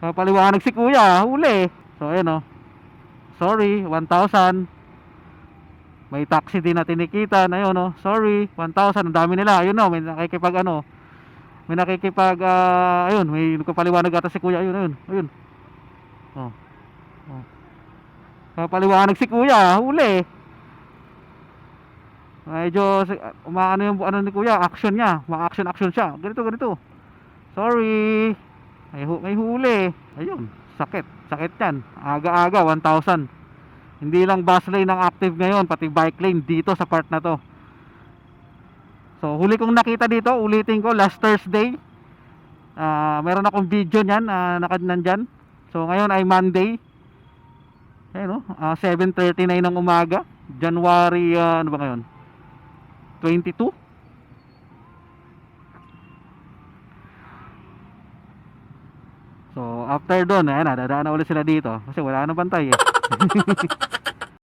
Papaliwanag si kuya, huli. So ayun oh. Sorry, 1,000. May taxi din na tinikitan. Ayun oh. Sorry, 1,000. Ang dami nila. Ayun oh, may nakikipag ano. May nakikipag ah, ayun, may nagpapaliwanag ata si kuya. Ayun, ayun. Ayun. Oh. Oh. Papaliwanag si kuya, huli. Medyo si- umaano yung ano ni kuya, action niya. Ma-action action siya. Ganito, ganito. Sorry. May, hu- may huli. Ayun, sakit. Sakit yan. Aga-aga, 1,000. Hindi lang bus lane ang active ngayon, pati bike lane dito sa part na to. So, huli kong nakita dito, ulitin ko, last Thursday. Ah, meron akong video niyan, uh, nakad nandyan. So, ngayon ay Monday. Ayun, no? ah, 7.39 ng umaga. January, ah, ano ba ngayon? 22? So, after doon, ayan dadaan na ulit sila dito. Kasi wala nang bantay eh.